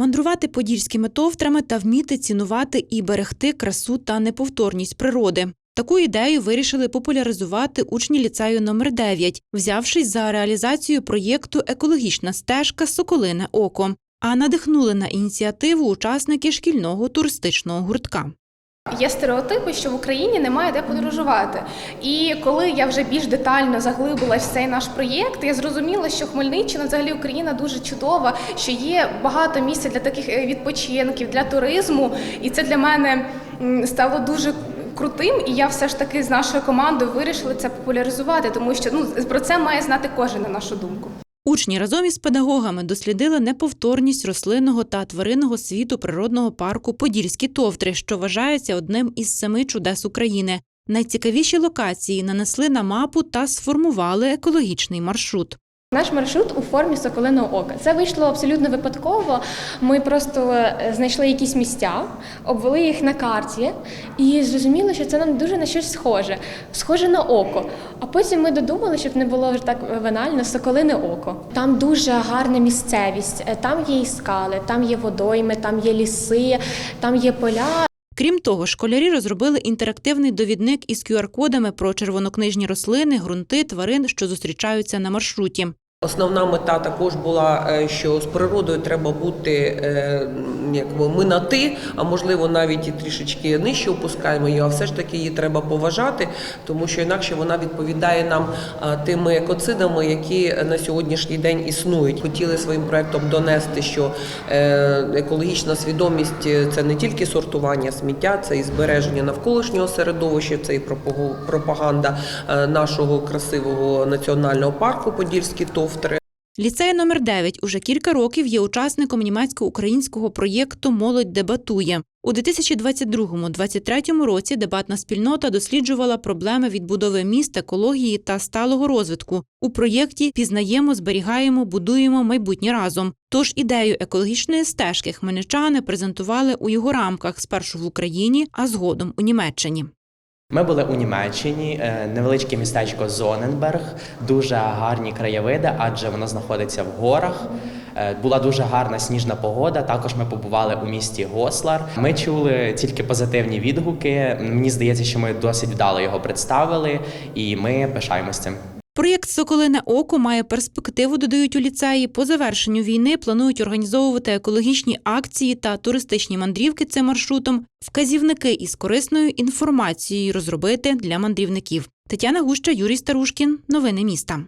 мандрувати подільськими товтрами та вміти цінувати і берегти красу та неповторність природи. Таку ідею вирішили популяризувати учні ліцею номер 9 взявшись за реалізацію проєкту Екологічна стежка Соколине око. А надихнули на ініціативу учасники шкільного туристичного гуртка. Є стереотипи, що в Україні немає де подорожувати. І коли я вже більш детально заглибилась в цей наш проєкт, я зрозуміла, що Хмельниччина, взагалі Україна дуже чудова, що є багато місця для таких е, відпочинків, для туризму. І це для мене стало дуже крутим. І я все ж таки з нашою командою вирішили це популяризувати, тому що ну про це має знати кожен на нашу думку. Учні разом із педагогами дослідили неповторність рослинного та тваринного світу природного парку Подільські товтри, що вважається одним із семи чудес України. Найцікавіші локації нанесли на мапу та сформували екологічний маршрут. Наш маршрут у формі соколиного ока. Це вийшло абсолютно випадково. Ми просто е, знайшли якісь місця, обвели їх на карті і зрозуміли, що це нам дуже на щось схоже, схоже на око. А потім ми додумали, щоб не було вже так банально, соколине око. Там дуже гарна місцевість. Е, Там є і скали, там є водойми, там є ліси, там є поля. Крім того, школярі розробили інтерактивний довідник із QR-кодами про червонокнижні рослини, ґрунти, тварин, що зустрічаються на маршруті. Основна мета також була, е, що з природою треба бути е, якби ми на ти, а можливо навіть і трішечки нижче опускаємо її, а все ж таки її треба поважати, тому що інакше вона відповідає нам тими екоцидами, які на сьогоднішній день існують. Хотіли своїм проектом донести, що е, екологічна свідомість це не тільки сортування сміття, це і збереження навколишнього середовища, це і пропаганда нашого красивого національного парку Подільські товтри. Ліцей номер 9 уже кілька років є учасником німецько-українського проєкту Молодь дебатує. У 2022-2023 році дебатна спільнота досліджувала проблеми відбудови міст, екології та сталого розвитку. У проєкті пізнаємо, зберігаємо, будуємо майбутнє разом. Тож ідею екологічної стежки хмельничани презентували у його рамках спершу в Україні, а згодом у Німеччині. Ми були у Німеччині, е, невеличке містечко Зоненберг, дуже гарні краєвиди, адже воно знаходиться в горах. Е, Була дуже гарна сніжна погода. Також ми побували у місті Гослар. Ми чули тільки позитивні відгуки. Мені здається, що ми досить вдало його представили, і ми пишаємось цим. Проєкт Соколине око має перспективу, додають у ліцеї. По завершенню війни планують організовувати екологічні акції та туристичні мандрівки цим маршрутом, вказівники із корисною інформацією розробити для мандрівників. Тетяна Гуща, Юрій Старушкін. Новини міста.